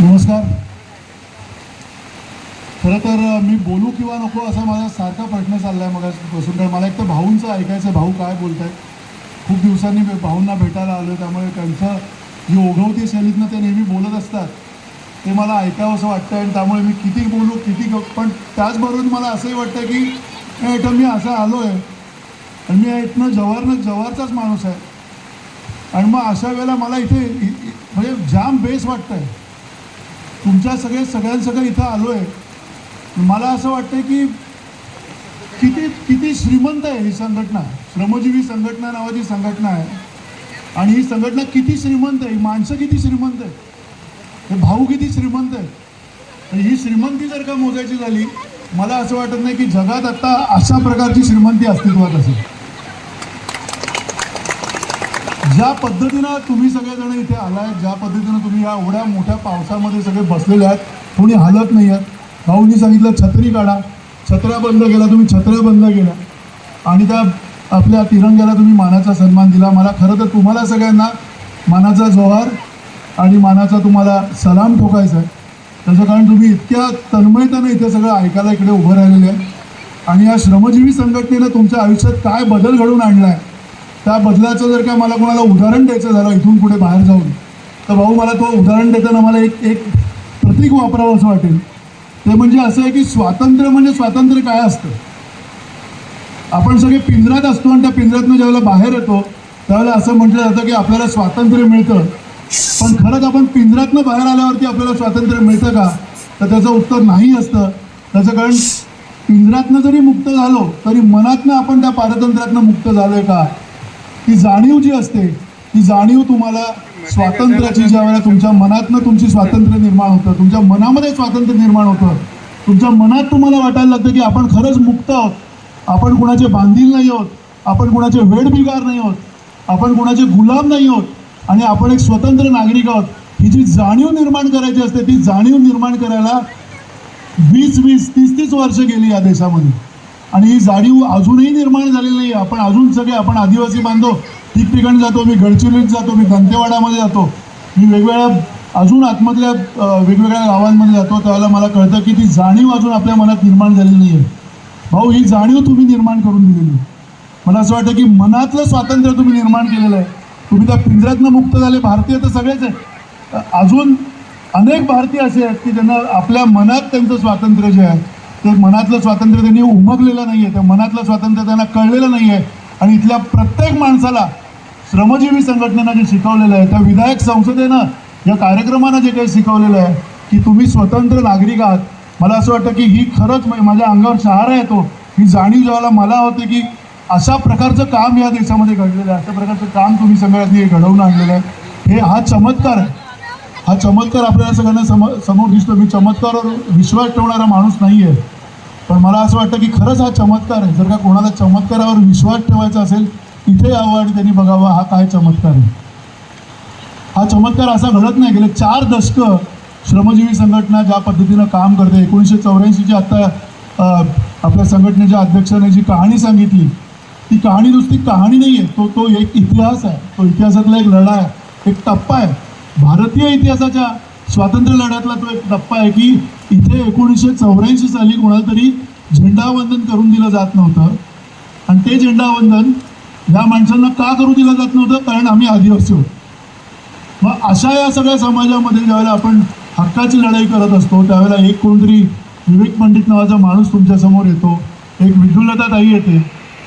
नमस्कार. खरं तर मी बोलू किंवा नको असा माझा सारखा प्रश्न चालला आहे मगापासून कारण मला एक तर भाऊंचं ऐकायचं आहे, भाऊ काय बोलत आहेत खूप दिवसांनी भे- भाऊंना भेटायला आलो त्यामुळे त्यांचं जी ओघवती शैलीतनं ते नेहमी बोलत असतात ते मला ऐकावं असं वाटतं आणि त्यामुळे मी किती बोलू किती ग- पण त्याचबरोबर मला असंही वाटतं की "ए, इथं मी असं आलो आहे आणि मी इथनं जवारनं जवारचाच माणूस आहे. आणि मग अशा वेळेला मला इथे इ- म्हणजे जाम बेस वाटतं आहे तुमच्या सगळे सगळ्यांसगळं इथं आलो आहे मला असं वाटतं की किती किती श्रीमंत आहे ही संघटना. श्रमजीवी संघटना नावाची संघटना आहे. आणि ही संघटना किती श्रीमंत आहे? माणसं किती श्रीमंत आहे हे भाऊ किती श्रीमंत आहे आणि ही श्रीमंती जर का मोजायची झाली मला असं वाटत नाही की जगात आत्ता अशा प्रकारची श्रीमंती अस्तित्वात असेल. ज्या पद्धतीनं तुम्ही सगळेजण इथे आलाय ज्या पद्धतीनं तुम्ही या एवढ्या मोठ्या पावसामध्ये सगळे बसलेले आहेत कोणी हालत नाही आहेत. भाऊनी सांगितलं छत्री काढा. छत्र्या बंद केल्या तुम्ही छत्र्या बंद केल्या. आणि त्या आपल्या तिरंग्याला तुम्ही मानाचा सन्मान दिला. मला खरं तर तुम्हाला सगळ्यांना मानाचा जोहार आणि मानाचा तुम्हाला सलाम ठोकायचा आहे. त्याचं कारण तुम्ही इतक्या तन्मयतेनं इथे सगळं ऐकायला इकडे उभं राहिलेले आहे आणि या श्रमजीवी संघटनेनं तुमच्या आयुष्यात काय बदल घडवून आणला आहे त्या बदलाचं जर का मला कोणाला उदाहरण द्यायचं झालं इथून पुढे बाहेर जाऊन तर भाऊ मला तो उदाहरण देताना मला एक एक प्रतीक वापरावं असं वाटेल. ते म्हणजे असं आहे की स्वातंत्र्य म्हणजे स्वातंत्र्य काय असतं? आपण सगळे पिंजरात असतो आणि त्या पिंजरातनं ज्यावेळेला बाहेर येतो त्यावेळेला असं म्हटलं जातं की आपल्याला स्वातंत्र्य मिळतं. पण खरंच आपण पिंजरातनं बाहेर आल्यावरती आपल्याला स्वातंत्र्य मिळतं का? तर त्याचं उत्तर नाही असतं. त्याचं कारण पिंजरातनं जरी मुक्त झालो तरी मनातनं आपण त्या पारतंत्र्यातनं मुक्त झालोय का? ती जाणीव जी असते ती जाणीव तुम्हाला स्वातंत्र्याची ज्या वेळेला तुमच्या मनातनं तुमची स्वातंत्र्य निर्माण होतं तुमच्या मनामध्ये स्वातंत्र्य निर्माण होतं तुमच्या मनात तुम्हाला वाटायला लागतं की आपण खरंच मुक्त आहोत. आपण कुणाचे बांधील नाही आहोत आपण कुणाचे वेडबिगार नाही आहोत आपण कुणाचे गुलाम नाही आहोत आणि आपण एक स्वतंत्र नागरिक आहोत. ही जी जाणीव निर्माण करायची असते ती जाणीव निर्माण करायला वीस वीस तीस तीस वर्ष गेली या देशामध्ये. आणि ही जाणीव अजूनही निर्माण झालेली नाही आपण अजून सगळे आपण आदिवासी बांधव ठिकठिकाणी जातो मी गडचिरोलीत जातो मी दंतेवाडामध्ये जातो. मी वेगवेगळ्या अजून आतमधल्या वेगवेगळ्या गावांमध्ये जातो. त्यावेळेला मला कळतं की ती जाणीव अजून आपल्या मनात निर्माण झालेली नाही आहे भाऊ ही जाणीव तुम्ही निर्माण करून दिलेली. आहे. मला असं वाटतं की मनातलं स्वातंत्र्य तुम्ही निर्माण केलेलं आहे. तुम्ही त्या पिंजऱ्यातनं मुक्त झाले. भारतीय तर सगळेच आहेत. अजून अनेक भारतीय असे आहेत की ज्यांना आपल्या मनात त्यांचं स्वातंत्र्य जे आहे ते मनातलं स्वातंत्र्य त्यांनी उमगलेलं नाही आहे त्या मनातलं स्वातंत्र्य त्यांना कळलेलं नाही आहे आणि इथल्या प्रत्येक माणसाला श्रमजीवी संघटनेनं जे शिकवलेलं आहे त्या विधायक संसदेनं या कार्यक्रमानं जे काही शिकवलेलं आहे की तुम्ही स्वतंत्र नागरिक आहात. मला असं वाटतं की ही खरंच माझ्या अंगावर शहारा येतो. ही जाणीव जेव्हा मला होते की अशा प्रकारचं काम या देशामध्ये घडलेलं आहे अशा प्रकारचं काम तुम्ही सगळ्यांनी घडवून आणलेलं आहे. हे हा चमत्कार आहे. हा चमत्कार आपल्याला सगळ्यांना सम समोर दिसतो मी चमत्कारावर विश्वास ठेवणारा माणूस नाही आहे पण मला असं वाटतं की खरंच हा चमत्कार आहे. जर का कोणाला चमत्कारावर विश्वास ठेवायचा असेल इथे यावं आणि त्यांनी बघावं हा काय चमत्कार आहे. हा चमत्कार असा घडत नाही. गेले चार दशकं श्रमजीवी संघटना ज्या पद्धतीनं काम करते एकोणीसशे चौऱ्याऐंशीची आत्ता आपल्या संघटनेच्या अध्यक्षाने जी कहाणी सांगितली ती कहाणी नुसती कहाणी नाही आहे तो तो एक इतिहास आहे. तो इतिहासातला एक लढा आहे एक टप्पा आहे. भारतीय इतिहासाच्या स्वातंत्र्य लढ्यातला तो एक टप्पा आहे की इथे एकोणीसशे चौऱ्याऐंशी साली कोणाला तरी झेंडावंदन करून दिलं जात नव्हतं. आणि ते झेंडावंदन या माणसांना का करू दिलं जात नव्हतं? कारण आम्ही आदिवासी होतो. मग अशा या सगळ्या समाजामध्ये ज्यावेळेला आपण हक्काची लढाई करत असतो त्यावेळेला एक कोणतरी विवेक पंडित नावाचा माणूस तुमच्यासमोर येतो. एक विठुलता ताई येते.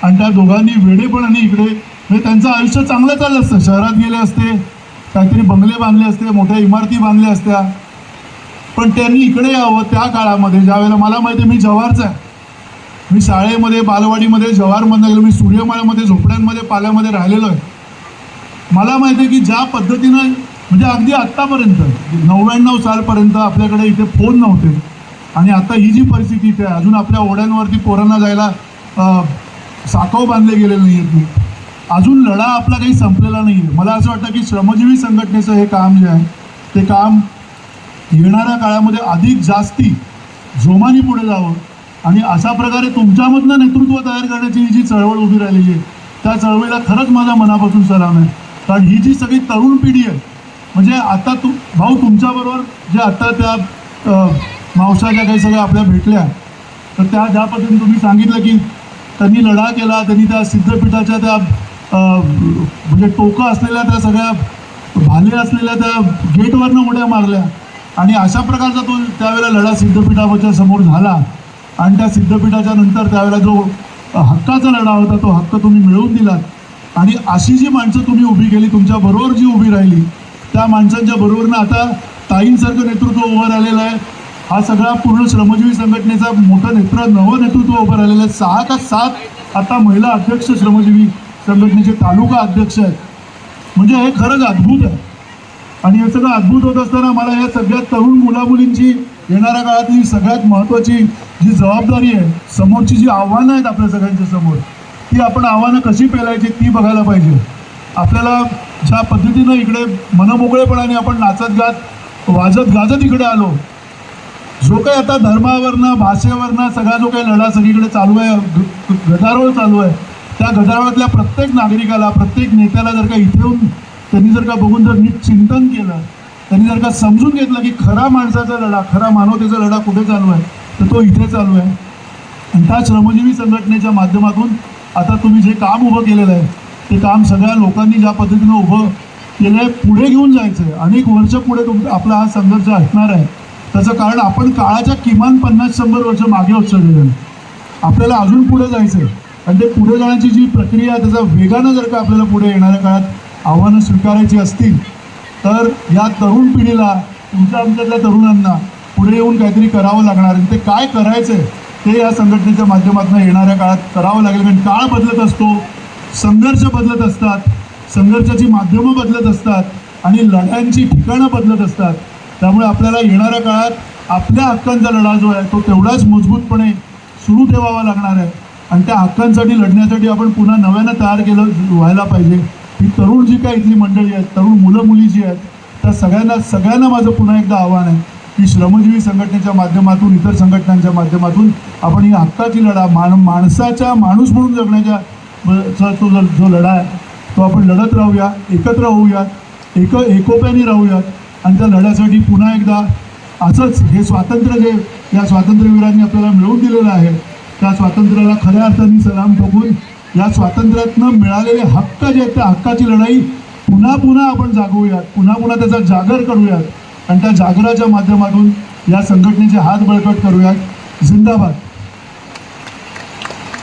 आणि त्या दोघांनी वेडेपणाने इकडे म्हणजे त्यांचं आयुष्य चांगलं चाललं असतं. शहरात गेले असते काहीतरी बंगले बांधले असते मोठ्या इमारती बांधल्या असत्या. पण त्यांनी इकडे यावं त्या काळामध्ये. ज्यावेळेला मला माहिती आहे मी जव्हारचा आहे. मी शाळेमध्ये बालवाडीमध्ये जव्हारमधनं गेलो. मी सूर्यमाळ्यामध्ये झोपड्यांमध्ये पाल्यामध्ये राहिलेलो आहे. मला माहिती आहे की ज्या पद्धतीनं म्हणजे अगदी आत्तापर्यंत नव्याण्णव सालपर्यंत आपल्याकडे इथे फोन नव्हते. आणि आता ही जी परिस्थिती इथे आहे अजून आपल्या ओढ्यांवरती पोरांना जायला साखव बांधले गेलेले नाही आहेत अजून लढा आपला काही संपलेला नाही आहे मला असं वाटतं की श्रमजीवी संघटनेचं हे काम जे आहे ते काम येणाऱ्या काळामध्ये अधिक जास्ती जोमाने पुढे जावं. आणि अशा प्रकारे तुमच्यामधनं नेतृत्व तयार करण्याची ही जी चळवळ उभी राहिलेली आहे त्या चळवळीला खरंच माझ्या मनापासून सलाम आहे. कारण ही जी सगळी तरुण पिढी आहे म्हणजे आता तू भाऊ तुमच्याबरोबर जे आता त्या अ, मावसाच्या काही सगळ्या आपल्या भेटल्या तर त्या ज्या पद्धतीने तुम्ही सांगितलं की त्यांनी लढा केला त्यांनी त्या सिद्धपीठाच्या त्या म्हणजे टोकं असलेल्या त्या सगळ्या भाले असलेल्या त्या गेटवरनं उड्या मारल्या. आणि अशा प्रकारचा तो त्यावेळेला लढा सिद्धपीठाच्या समोर झाला. आणि त्या सिद्धपीठाच्या नंतर त्यावेळेला जो हक्काचा लढा होता तो हक्क तुम्ही मिळवून दिलात. आणि अशी जी माणसं तुम्ही उभी केली तुमच्या बरोबर जी उभी राहिली त्या माणसांच्या बरोबरनं आता ताईंसारखं नेतृत्व उभं राहिलेलं आहे. हा सगळा पूर्ण श्रमजीवी संघटनेचा मोठं नेत्र नवं नेतृत्व उभं राहिलेलं आहे. सहा का सात आता महिला अध्यक्ष श्रमजीवी संघटनेचे तालुका अध्यक्ष आहेत. म्हणजे हे खरंच अद्भुत आहे. आणि हे सगळं अद्भुत होत असताना मला या सगळ्यात तरुण मुलामुलींची येणाऱ्या काळातली सगळ्यात महत्त्वाची जी जबाबदारी आहे समोरची जी आव्हानं आहेत आपल्या सगळ्यांच्या समोर ती आपण आव्हानं कशी पेलायची ती बघायला पाहिजे. आपल्याला ज्या पद्धतीनं इकडे मनमोकळेपणाने आपण नाचत गात वाजत गाजत इकडे आलो जो काही आता धर्मावरनं भाषेवरनं सगळा जो काही लढा सगळीकडे चालू आहे ग- गदारोळ चालू आहे त्या गदारोळातल्या प्रत्येक नागरिकाला प्रत्येक नेत्याला जर का इथे येऊन त्यांनी जर का बघून जर नीट चिंतन केलं त्यांनी जर का समजून घेतलं की खरा माणसाचा लढा खरा मानवतेचा लढा कुठे चालू आहे तर तो इथे चालू आहे. आणि त्या श्रमजीवी संघटनेच्या माध्यमातून आता तुम्ही जे काम उभं केलेलं आहे ते काम सगळ्या लोकांनी ज्या पद्धतीनं उभं केलं आहे पुढे घेऊन जायचं आहे. अनेक वर्ष पुढे तुम आपला हा संघर्ष असणार आहे. त्याचं कारण आपण काळाच्या किमान पन्नास शंभर वर्ष मागे होत आपल्याला अजून पुढे जायचं आहे. आणि ते पुढे जाण्याची जी प्रक्रिया त्याचा वेगानं जर का आपल्याला पुढे येणाऱ्या काळात आव्हानं स्वीकारायची असतील तर या तरुण पिढीला तुमच्या आमच्यातल्या तरुणांना पुढे येऊन काहीतरी करावं लागणार आणि ते काय करायचं आहे ते या संघटनेच्या माध्यमातून येणाऱ्या काळात करावं लागेल. कारण काळ बदलत असतो संघर्ष बदलत असतात संघर्षाची माध्यमं बदलत असतात आणि लढ्यांची ठिकाणं बदलत असतात. त्यामुळे आपल्याला येणाऱ्या काळात आपल्या हक्कांचा लढा जो आहे तो तेवढाच मजबूतपणे सुरू ठेवावा लागणार आहे. आणि त्या हक्कांसाठी लढण्यासाठी आपण पुन्हा नव्यानं तयार केलं व्हायला पाहिजे. ही तरुण जी काय इथली मंडळी आहेत तरुण मुलं मुली जी आहेत त्या सगळ्यांना सगळ्यांना माझं पुन्हा एकदा आव्हान आहे की श्रमजीवी संघटनेच्या माध्यमातून इतर संघटनांच्या माध्यमातून आपण ही हक्काची लढा मान माणसाच्या माणूस म्हणून जगण्याच्या ब- चा तो जो जो लढा आहे तो आपण लढत राहूया एकत्र होऊया एक एकोप्याने राहूयात आणि त्या लढ्यासाठी पुन्हा एकदा असंच हे स्वातंत्र्य जे या स्वातंत्र्यवीरांनी आपल्याला मिळवून दिलेलं आहे त्या स्वातंत्र्याला खऱ्या अर्थाने सलाम ठोकून या स्वातंत्र्यातनं मिळालेले हक्क जे आहेत त्या हक्काची लढाई पुन्हा पुन्हा आपण जागवूयात पुन्हा पुन्हा त्याचा जागर करूयात आणि त्या जागराच्या माध्यमातून या संघटनेचे हात बळकट करूयात. जिंदाबाद.